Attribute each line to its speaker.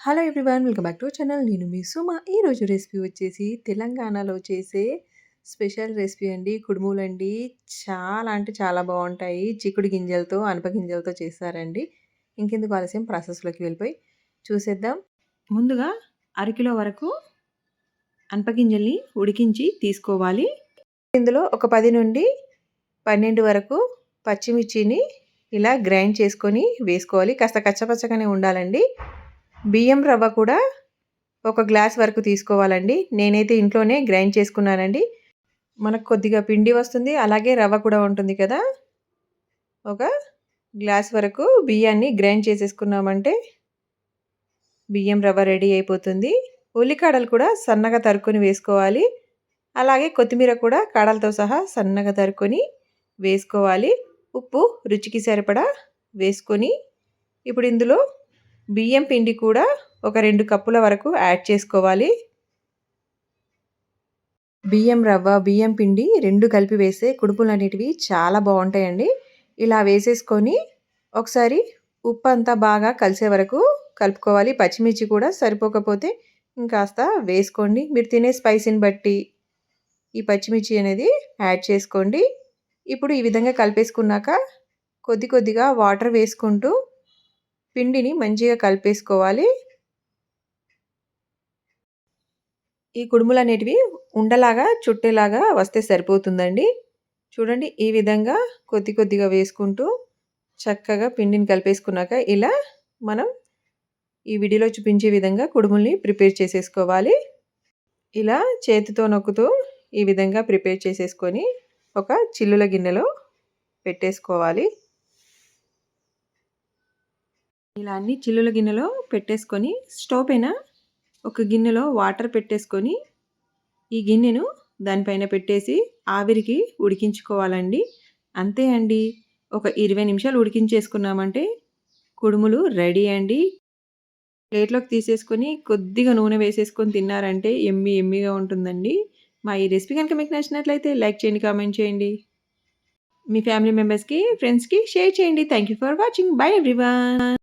Speaker 1: Hello everyone welcome back to channel. నేను మీ సుమ. ఈరోజు రెసిపీ వచ్చేసి తెలంగాణలో చేసే స్పెషల్ రెసిపీ అండి. కుడుములు అండి. చాలా అంటే చాలా బాగుంటాయి. చిక్కుడు గింజలతో అనప గింజలతో చేస్తారండి. ఇంకెందుకు ఆలస్యం? ప్రాసెస్లోకి వెళ్ళిపోయి చూసేద్దాం. ముందుగా అరకిలో వరకు అనపగింజల్ని ఉడికించి తీసుకోవాలి. ఇందులో ఒక పది నుండి పన్నెండు వరకు పచ్చిమిర్చిని ఇలా గ్రైండ్ చేసుకొని వేసుకోవాలి. కాస్త కచ్చపచ్చగానే ఉండాలండి. బియ్యం రవ్వ కూడా ఒక గ్లాస్ వరకు తీసుకోవాలండి. నేనైతే ఇంట్లోనే గ్రైండ్ చేసుకున్నానండి. మనకు కొద్దిగా పిండి వస్తుంది. అలాగే రవ్వ కూడా ఉంటుంది కదా. ఒక గ్లాస్ వరకు బియ్యాన్ని గ్రైండ్ చేసేసుకున్నామంటే బియ్యం రవ్వ రెడీ అయిపోతుంది. ఉల్లికాడలు కూడా సన్నగా తరుక్కొని వేసుకోవాలి. అలాగే కొత్తిమీర కూడా కాడలతో సహా సన్నగా తరుక్కొని వేసుకోవాలి. ఉప్పు రుచికి సరిపడా వేసుకొని ఇప్పుడు ఇందులో బియ్యం పిండి కూడా ఒక రెండు కప్పుల వరకు యాడ్ చేసుకోవాలి. బియ్యం రవ్వ బియ్యం పిండి రెండు కలిపి వేస్తే కుడుపులు అనేటివి చాలా బాగుంటాయండి. ఇలా వేసేసుకొని ఒకసారి ఉప్పు అంతా బాగా కలిసే వరకు కలుపుకోవాలి. పచ్చిమిర్చి కూడా సరిపోకపోతే ఇంకాస్త వేసుకోండి. మీరు తినే స్పైసీని బట్టి ఈ పచ్చిమిర్చి అనేది యాడ్ చేసుకోండి. ఇప్పుడు ఈ విధంగా కలిపేసుకున్నాక కొద్ది కొద్దిగా వాటర్ వేసుకుంటూ పిండిని మంచిగా కలిపేసుకోవాలి. ఈ కుడుములు అనేటివి ఉండలాగా చుట్టేలాగా వస్తే సరిపోతుందండి. చూడండి ఈ విధంగా కొద్ది కొద్దిగా వేసుకుంటూ చక్కగా పిండిని కలిపేసుకున్నాక ఇలా మనం ఈ విడిలో చూపించే విధంగా కుడుముల్ని ప్రిపేర్ చేసేసుకోవాలి. ఇలా చేతితో నొక్కుతూ ఈ విధంగా ప్రిపేర్ చేసేసుకొని ఒక చిల్లుల గిన్నెలో పెట్టేసుకోవాలి. ఇలా అన్ని చిల్లుల గిన్నెలో పెట్టేసుకొని స్టవ్ పైన ఒక గిన్నెలో వాటర్ పెట్టేసుకొని ఈ గిన్నెను దానిపైన పెట్టేసి ఆవిరికి ఉడికించుకోవాలండి. అంతే అండి. ఒక ఇరవై నిమిషాలు ఉడికించేసుకున్నామంటే కుడుములు రెడీ అండి. ప్లేట్లోకి తీసేసుకొని కొద్దిగా నూనె వేసేసుకొని తిన్నారంటే ఎమ్మి ఎమ్మిగా ఉంటుందండి. మా ఈ రెసిపీ కనుక మీకు నచ్చినట్లయితే లైక్ చేయండి కామెంట్ చేయండి. మీ ఫ్యామిలీ మెంబర్స్కి ఫ్రెండ్స్కి షేర్ చేయండి. Thank you for watching. Bye everyone.